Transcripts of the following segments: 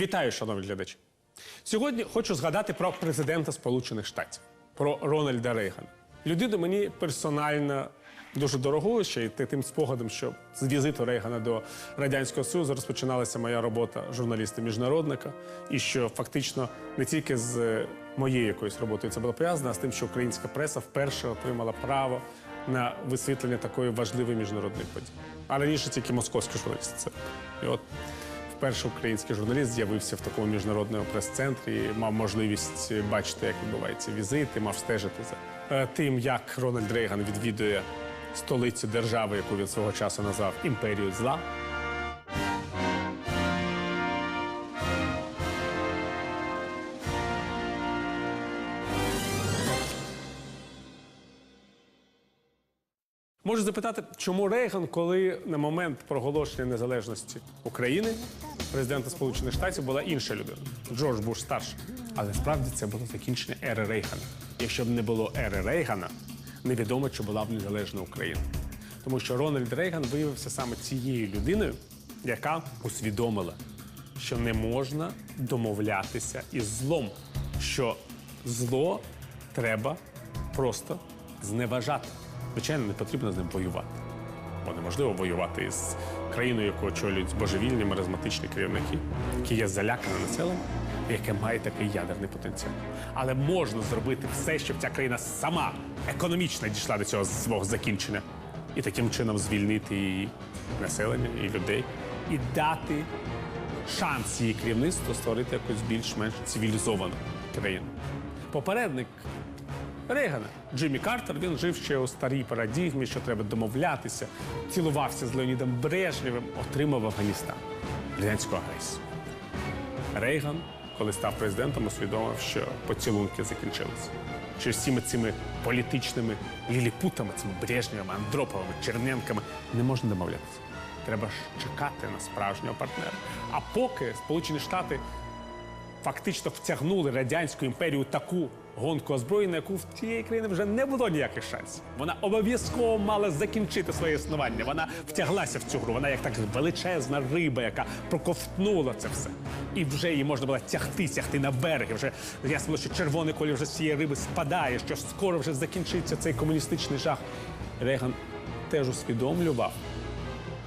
Вітаю, шановні глядачі. Сьогодні хочу згадати про президента Сполучених Штатів, про Рональда Рейгана. Людину мені персонально дуже дорогою, ще й ти- тим спогадом, що з візиту Рейгана до Радянського Союзу розпочиналася моя робота журналіста-міжнародника, і що фактично не тільки з е, моєю якоюсь роботою це було пов'язано, а з тим, що українська преса вперше отримала право на висвітлення такої важливої міжнародної події. А раніше тільки московські журналісти це. І от Вперше український журналіст з'явився в такому міжнародному прес-центрі, мав можливість бачити, як відбуваються візити, мав стежити за е, тим, як Рональд Рейган відвідує столицю держави, яку він свого часу назвав імперію зла. Можу запитати, чому Рейган, коли на момент проголошення незалежності України президента Сполучених Штатів була інша людина Джордж Буш старший. Але справді це було закінчення ери Рейгана. Якщо б не було ери Рейгана, невідомо, чи була б незалежна Україна. Тому що Рональд Рейган виявився саме цією людиною, яка усвідомила, що не можна домовлятися із злом, що зло треба просто зневажати. Звичайно, не потрібно з ним воювати. Бо неможливо воювати із країною, яку очолюють божевільні маразматичні керівники, які є залякане населення, яке має такий ядерний потенціал. Але можна зробити все, щоб ця країна сама економічно дійшла до цього свого закінчення, і таким чином звільнити її населення і людей, і дати шанс її керівництву створити якусь більш-менш цивілізовану країну. Попередник Рейгана Джиммі Картер він жив ще у старій парадігмі, що треба домовлятися, цілувався з Леонідом Брежнєвим, отримав Афганістан, радянську агресію. Рейган, коли став президентом, усвідомив, що поцілунки закінчилися. Що всіми цими політичними ліліпутами, цими Брежнєвими, Андроповими, Черненками не можна домовлятися. Треба ж чекати на справжнього партнера. А поки Сполучені Штати фактично втягнули радянську імперію таку гонку озброєння, яку в тієї країни вже не було ніяких шансів. Вона обов'язково мала закінчити своє існування. Вона втяглася в цю гру. Вона як так величезна риба, яка проковтнула це все. І вже її можна було тягти, тягти на берег. І Вже ясно що червоний колір вже з цієї риби спадає, що скоро вже закінчиться цей комуністичний жах. Рейган теж усвідомлював,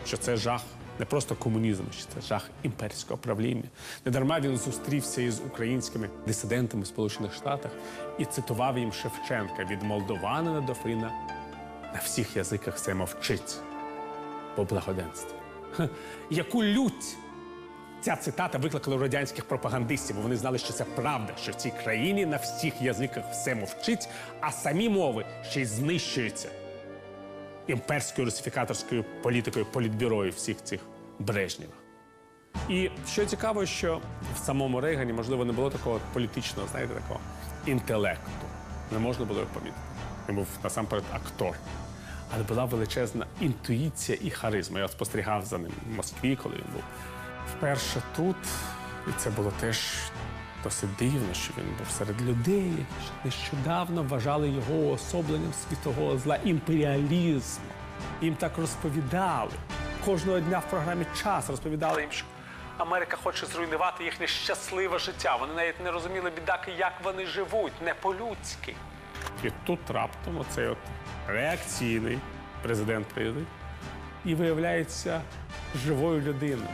що це жах не просто комунізм, що це жах імперського правління. Недарма він зустрівся із українськими дисидентами в Сполучених Штатах і цитував їм Шевченка від молдованина до Фріна. На всіх язиках це мовчить по благоденстві. Яку лють ця цитата викликала у радянських пропагандистів, бо вони знали, що це правда, що в цій країні на всіх язиках все мовчить, а самі мови ще й знищуються імперською русифікаторською політикою політбюро і всіх цих Брежнєва. І що цікаво, що в самому Рейгані, можливо, не було такого політичного, знаєте, такого інтелекту. Не можна було його помітити. Він був насамперед актор. Але була величезна інтуїція і харизма. Я спостерігав за ним в Москві, коли він був вперше тут. І це було теж досить дивно, що він був серед людей, які нещодавно вважали його уособленням світового зла імперіалізму. Їм так розповідали. Кожного дня в програмі час розповідали їм, що Америка хоче зруйнувати їхнє щасливе життя. Вони навіть не розуміли бідаки, як вони живуть, не по-людськи. І тут раптом оцей от реакційний президент приїздить і виявляється живою людиною,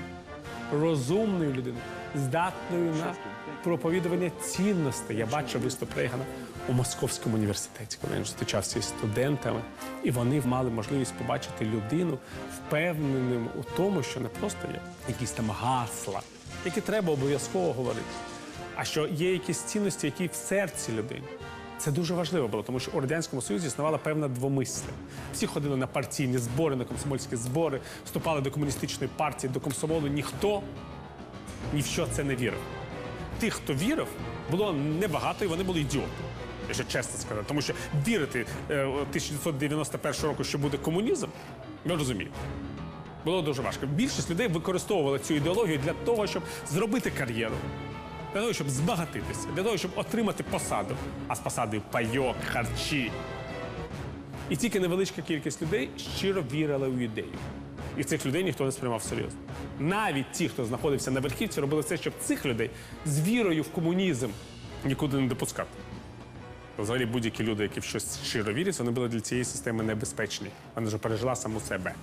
розумною людиною, здатною на проповідування цінностей. Я бачив виступ Рейгана у Московському університеті, коли він зустрічався із студентами, і вони мали можливість побачити людину впевненим у тому, що не просто є якісь там гасла, які треба обов'язково говорити, а що є якісь цінності, які в серці людини. Це дуже важливо було, тому що у радянському союзі існувала певна двомисля. Всі ходили на партійні збори, на комсомольські збори, вступали до комуністичної партії, до комсомолу. Ніхто ні в що це не вірив. Тих, хто вірив, було небагато, і вони були ідіоти. Якщо чесно сказати. Тому що вірити е, 1991 року, що буде комунізм, ми розуміємо. Було дуже важко. Більшість людей використовували цю ідеологію для того, щоб зробити кар'єру, для того, щоб збагатитися, для того, щоб отримати посаду. А з посади пайок, харчі. І тільки невеличка кількість людей щиро вірила у ідею. І цих людей ніхто не сприймав серйозно. Навіть ті, хто знаходився на верхівці, робили все, щоб цих людей з вірою в комунізм нікуди не допускати. Взагалі будь-які люди, які в щось щиро вірять, вони були для цієї системи небезпечні. Вона вже пережила саму себе.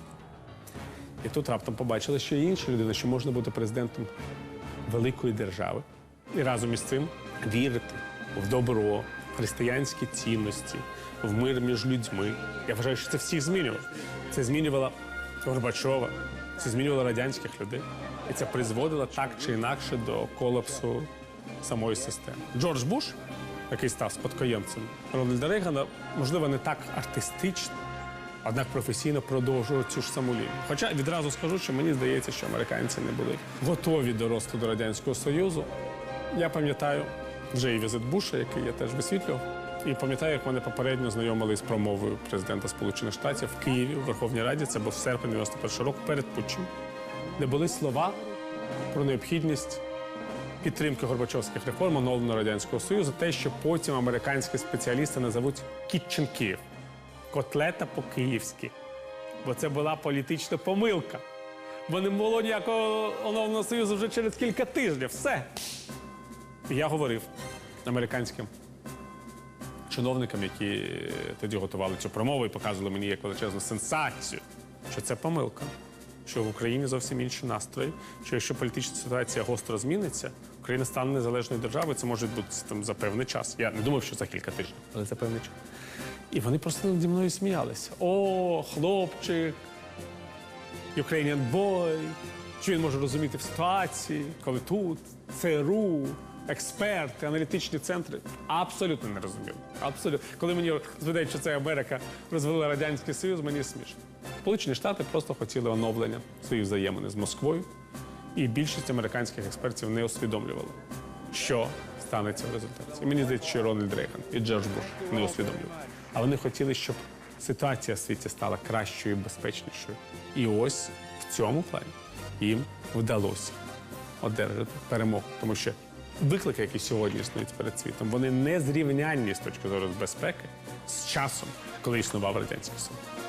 І тут раптом побачили, що є інша людина, що можна бути президентом великої держави і разом із цим вірити в добро, в християнські цінності, в мир між людьми. Я вважаю, що це всіх змінювало. Це змінювало Горбачова, це змінювало радянських людей. І це призводило так чи інакше до колапсу самої системи. Джордж Буш, який став спадкоємцем Рональда Рейгана, можливо, не так артистично, однак професійно продовжував цю ж саму лінію. Хоча відразу скажу, що мені здається, що американці не були готові до до Радянського Союзу. Я пам'ятаю вже і візит Буша, який я теж висвітлював. І пам'ятаю, як мене попередньо знайомили з промовою президента Сполучених Штатів в Києві у Верховній Раді. Це був серпень 91 року перед Путчем, де були слова про необхідність підтримки Горбачовських реформ оновленого радянського союзу, те, що потім американські спеціалісти назовуть «Kitchen Київ котлета по-київськи. Бо це була політична помилка. Бо не було ніякого оновленого союзу вже через кілька тижнів. Все. Я говорив американським чиновникам, які тоді готували цю промову і показували мені як величезну сенсацію, що це помилка. Що в Україні зовсім інші настрої, що якщо політична ситуація гостро зміниться, Україна стане незалежною державою. Це може бути там за певний час. Я не думав, що за кілька тижнів, але за певний час. І вони просто наді мною сміялися. О, хлопчик, Ukrainian boy, що він може розуміти в ситуації, коли тут ЦРУ, експерти, аналітичні центри. Абсолютно не розуміли. Абсолютно. Коли мені розповідають, що це Америка розвела Радянський Союз, мені смішно. Сполучені Штати просто хотіли оновлення своїх взаємини з Москвою, і більшість американських експертів не усвідомлювали, що станеться в результаті. Мені здається, що Рональд Рейган і Джордж Буш не усвідомлювали. А вони хотіли, щоб ситуація в світі стала кращою і безпечнішою. І ось в цьому плані їм вдалося одержати перемогу, тому що виклики, які сьогодні існують перед світом, вони не зрівнянні з точки зору безпеки з часом, коли існував радянський Союз.